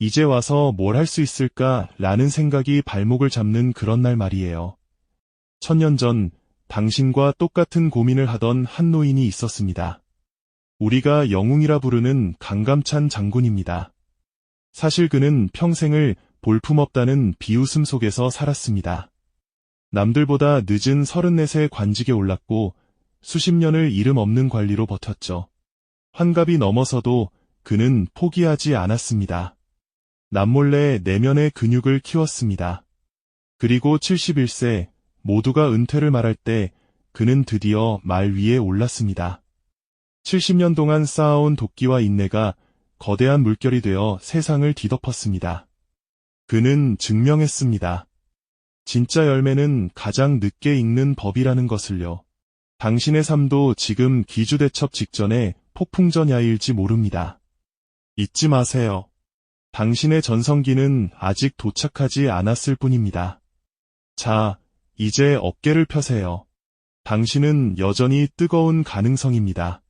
이제 와서 뭘 할 수 있을까 라는 생각이 발목을 잡는 그런 날 말이에요. 천년 전 당신과 똑같은 고민을 하던 한 노인이 있었습니다. 우리가 영웅이라 부르는 강감찬 장군입니다. 사실 그는 평생을 볼품없다는 비웃음 속에서 살았습니다. 남들보다 늦은 34세 관직에 올랐고 수십 년을 이름 없는 관리로 버텼죠. 환갑이 넘어서도 그는 포기하지 않았습니다. 남몰래 내면의 근육을 키웠습니다. 그리고 71세 모두가 은퇴를 말할 때 그는 드디어 말 위에 올랐습니다. 70년 동안 쌓아온 도끼와 인내가 거대한 물결이 되어 세상을 뒤덮었습니다. 그는 증명했습니다. 진짜 열매는 가장 늦게 익는 법이라는 것을요. 당신의 삶도 지금 기주대첩 직전에 폭풍전야일지 모릅니다. 잊지 마세요. 당신의 전성기는 아직 도착하지 않았을 뿐입니다. 자, 이제 어깨를 펴세요. 당신은 여전히 뜨거운 가능성입니다.